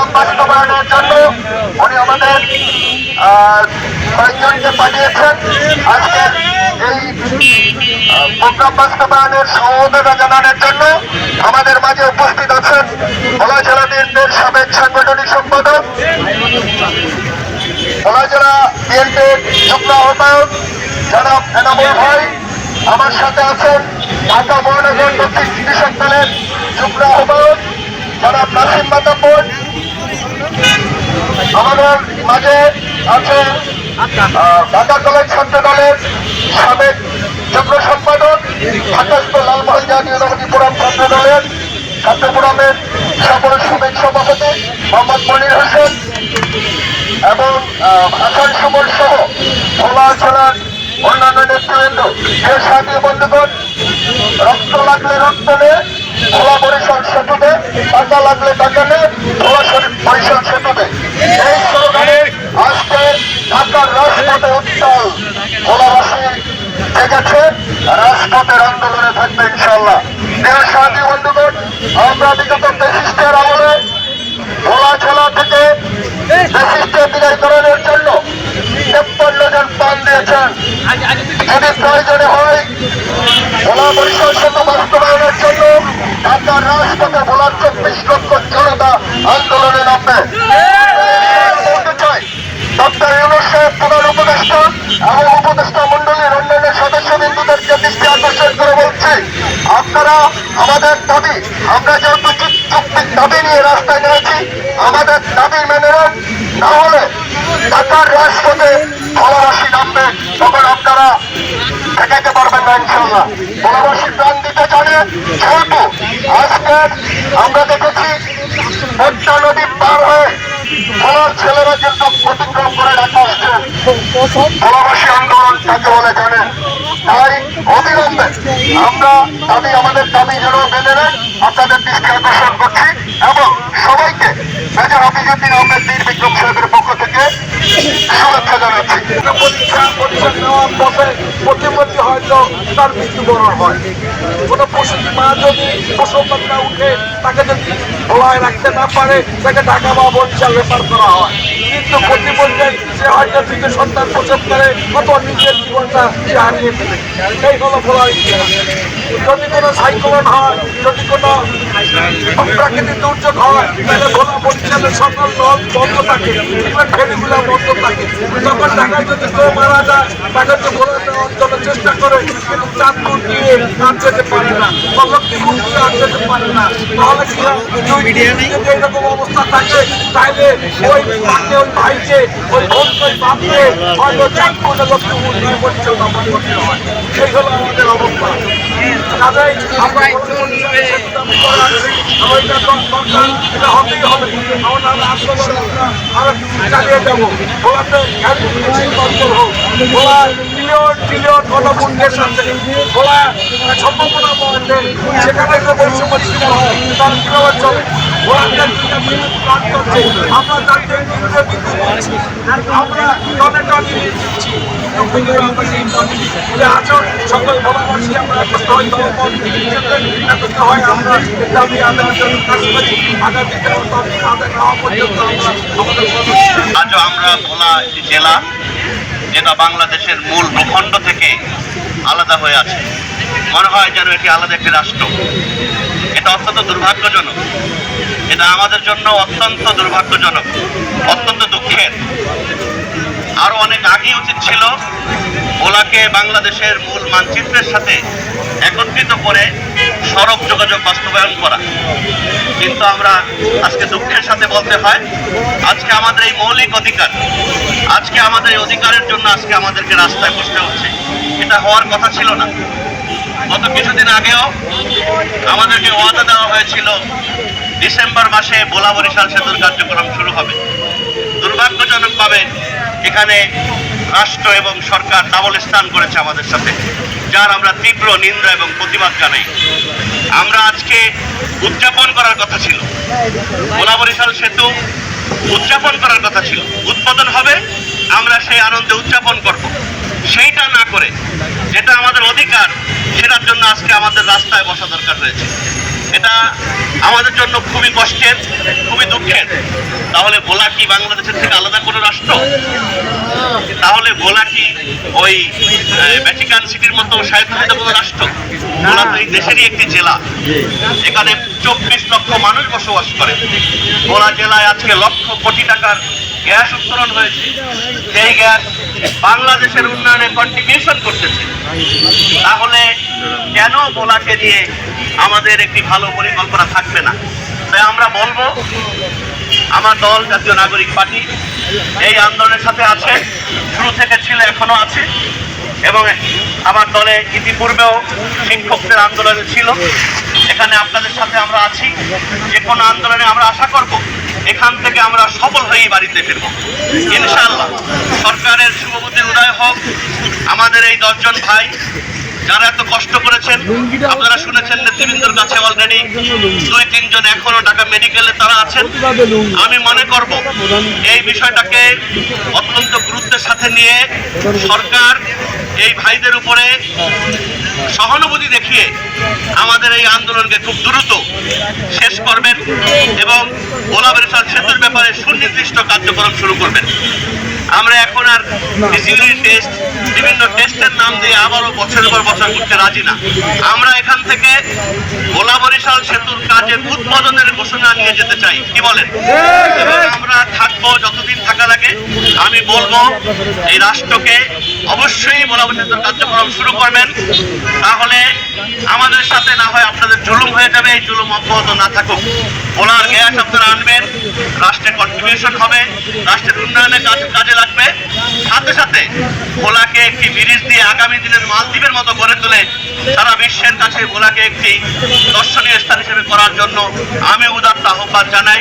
Programme বাস্তবায়নের জন্য উনি আমাদের কয়েকজনকে পাঠিয়েছেন। মাঝে উপস্থিত আছেন ভোলা জেলা বিএনপির সাবেক সাংগঠনিক সম্পাদক ভোলা জেলা বিএনপির যুগ্ম আহ্বায়ক জনাব এনামুল ভাই। আমার সাথে আছেন ঢাকা মহানগর দক্ষিণ কৃষক দলের যুগ্ম আহ্বায়ক জনাব নাসিম মাতাপুর আমাদের মাঝে আছে। ঢাকা কলেজ ছাত্র দলের সাবেক যুগ্ম সম্পাদক ঢাকাস্থ লালমোহন জাতীয় ফোরাম ছাত্র দলের ছাত্র ফোরামের সকল সাবেক সভাপতি মোহাম্মদ মনির হোসেন এবং আহ, হাসান সুমন সহ ভোলা জেলার অন্যান্য নেতৃবৃন্দ। যে সাথী বন্ধুগণ রক্ত লাগলে রক্ত নে ভোলা বরিশাল সেতুতে টাকা লাগলে টাকা নে ভোলা বরিশাল সেতুতে এই স্লোগানে আজকে ঢাকার রাজপথে উত্তাল ভোলাবাসী জেগেছে রাজপথের আন্দোলনে থাকবে ইনশাল্লাহ প্রিয় সাথী বন্ধুগণ আমরা বিগত দেশিষ্টের আমলে ভোলা জেলা থেকে দেশিষ্টের বিদায় করানোর জন্য তেপ্পান্ন জন পান দিয়েছেন। যদি প্রয়োজনে হয় ভোলা বরিশাল সেতু বাস্তবায়নের জন্য ঢাকার রাজপথে ভোলার চব্বিশ লক্ষ জনতা আন্দোলনে নামবে। চাই ডক্টর ইউনুস সাহেব প্রধান উপদেষ্টা এবং উপদেষ্টা আপনারা আমাদের দাবি, আমরা যেহেতু চুক্তির দাবি নিয়ে রাস্তায় নেমেছি, আমাদের দাবি মেনে নেন। না হলে ঢাকার রাজপথে ভালোবাসি নামবে, তখন আপনারা ঠেকাইতে পারবেন না ইনশাল্লাহ ভালোবাসি প্রাণ দিতে জানে যেহেতু আজকে আমরা দেখেছি পদ্মা নদী পার হয়ে ছেলেরা কিন্তু অতিক্রম করে ঢাকা আসছে ভালোবাসি আন্দোলন তাকে বলে জানেন তাই অবিলম্বে আমরা দাবি, আমাদের দাবি যেন মেনে নেন আপনাদের দৃষ্টি আকর্ষণ করছি এবং সবাইকে মেজর হাফিজুদ্দিন আহমেদ বীর বিক্রম সাহেবের পক্ষ থেকে শুভেচ্ছা জানাচ্ছি। পরীক্ষা হয়তো তার মৃত্যুবরণ হয়। কোনো পশু মা যদি না উঠে তাকে যদি ভোলায় রাখতে না পারে, তাকে ঢাকা বা বরিশাল রেফার করা হয়। কিন্তু প্রতিমধ্যে সে হয়তো থেকে সন্তান প্রসব করে অথবা নিজের জীবনটা সে হারিয়ে ফেলে। এই হলো ইতিহাস। যদি কোনো সাইক্লোন হয়, যদি কোনো প্রাকৃতিক দুর্যোগ হয়, তাহলে ভোলা বরিশালের সকল নদ বন্ধ থাকে ফেরিগুলো বন্ধ থাকে। তখন ঢাকায় যদি কেউ মারা যায়, তাকে তো ভোলা দেওয়ার চেষ্টা করে কিন্তু চাঁদপুর দিয়ে আর যেতে পারে না। বা লক্ষ্মীপুর দিয়ে আর যেতে পারে না। তাহলে কি যদি এইরকম অবস্থা থাকে তাহলে ওই মাকে ওই ভাইকে ওই বোনকে ওই বাপকে হয়তো চাঁদপুর লক্ষ্মীপুর দিয়ে বরিশাল নামা করতে হয়। এই হলো আমাদের অবস্থা। কাজেই আমরা চালিয়ে যাব। ওলাতে ওলা মিলিয়ন ট্রিলিয়ন গুণের সাথে ওলা সম্ভাবনা আছে সেখানে একটা বৈষম্য সৃষ্টি হয়। তার কীভাবে চলে? আমরা তাকে বিদ্যুৎ আমরা টনে দিচ্ছি ভোলাবাসী আমরা পর্যন্ত আজও আমরা ভোলা জেলা, যেটা বাংলাদেশের মূল ভূখণ্ড থেকে আলাদা হয়ে আছে। মনে হয় যেন এটি আলাদা একটি রাষ্ট্র। এটা অত্যন্ত দুর্ভাগ্যজনক। এটা আমাদের জন্য অত্যন্ত দুর্ভাগ্যজনক, অত্যন্ত দুঃখের। আরও অনেক আগে উচিত ছিল ভোলাকে বাংলাদেশের মূল মানচিত্রের সাথে একত্রিত করে সড়ক যোগাযোগ বাস্তবায়ন করা। কিন্তু আমরা আজকে দুঃখের সাথে বলতে হয়, আজকে আমাদের এই মৌলিক অধিকার, আজকে আমাদের এই অধিকারের জন্য আজকে আমাদেরকে রাস্তায় বসতে হচ্ছে। এটা হওয়ার কথা ছিল না। গত কিছুদিন আগেও আমাদেরকে ওয়াদা দেওয়া হয়েছিল, ডিসেম্বর মাসে বোলা বরিশাল সেতুর কার্যক্রম শুরু হবে। দুর্ভাগ্যজনকভাবে এখানে রাষ্ট্র এবং সরকার ডাবল স্থান করেছে আমাদের সাথে, যার আমরা তীব্র নিন্দা এবং প্রতিবাদ জানাই। আমরা আজকে উদযাপন করার কথা ছিল। ভোলা বরিশাল সেতু উদযাপন করার কথা ছিল। উদ্বোধন হবে, আমরা সেই আনন্দে উদযাপন করব। সেইটা না করে যেটা আমাদের অধিকার, সেটার জন্য আজকে আমাদের রাস্তায় বসা দরকার হয়েছে। এটা আমাদের জন্য খুবই কষ্টের, খুবই দুঃখের। তাহলে ভোলা কি বাংলাদেশের থেকে আলাদা কোনো রাষ্ট্র তাহলে ভোলা ওই ভ্যাটিকান সিটির মতো স্বায়ত্তশাসিত রাষ্ট্র। ভোলা তো এই দেশেরই একটি জেলা। এখানে চব্বিশ লক্ষ মানুষ বসবাস করে। ভোলা জেলায় আজকে লক্ষ কোটি টাকার গ্যাস উত্তোলন হয়েছে। সেই গ্যাস বাংলাদেশের উন্নয়নে কন্ট্রিবিউশন করতেছে। তাহলে কেন ভোলাকে নিয়ে আমাদের একটি ভালো পরিকল্পনা থাকবে না? তাই আমরা বলব আমার দল, জাতীয় নাগরিক পার্টি, এই আন্দোলনের সাথে আছে, শুরু থেকে ছিল, এখনও আছে। এবং আমার দলে ইতিপূর্বেও শিক্ষকদের আন্দোলন ছিল। এখানে আপনাদের সাথে আমরা আছি। যে কোনো আন্দোলনে আমরা আশা করব, এখান থেকে আমরা সফল হয়েই বাড়িতে ফিরব। ইনশাআল্লাহ, সরকারের শুভবুদ্ধির উদয় হোক। আমাদের এই দশজন ভাই, যারা এত কষ্ট করেছেন, আপনারা শুনেছেন নেতৃবৃন্দর কাছে অলরেডি দুই, তিনজন এখনও ঢাকা মেডিকেলে তারা আছেন। আমি মনে করব এই বিষয়টাকে অত্যন্ত গুরুত্বের সাথে নিয়ে সরকার এই ভাইদের উপরে সহানুভূতি দেখিয়ে আমাদের এই আন্দোলনকে খুব দ্রুত শেষ করবেন এবং ওলাবেরসাল সেতুর ব্যাপারে সুনির্দিষ্ট কার্যক্রম শুরু করবেন। আমরা এখন আর ইউনিট টেস্ট বিভিন্ন টেস্টের নাম দিয়ে আবারও বছরের পর বছর করতে রাজি না। আমরা এখান থেকে ভোলা বরিশাল সেতুর কাজের উদ্বোধনের ঘোষণা নিয়ে যেতে চাই। কি বলেন? আমরা থাকব যতদিন থাকা লাগে। আমি বলব, এই রাষ্ট্রকে অবশ্যই ভোলা বরিশাল কার্যক্রম শুরু করবেন। তাহলে আমাদের সাথে না হয় আপনাদের জুলুম হয়ে যাবে, এই জুলুম অব্যাহত না থাকুক। ওনার গ্যাস আপনারা আনবেন রাষ্ট্রের কন্ট্রিবিউশন হবে, রাষ্ট্রের উন্নয়নে কাজ কাজে লাগবে। সাথে সাথে ভোলাকে একটি ব্রিজ দিয়ে আগামী দিনের মালদ্বীপের মতো গড়ে তুলে সারা বিশ্বের কাছে ভোলাকে একটি দর্শনীয় স্থান হিসেবে করার জন্য আমি উদারতা আহ্বান জানাই।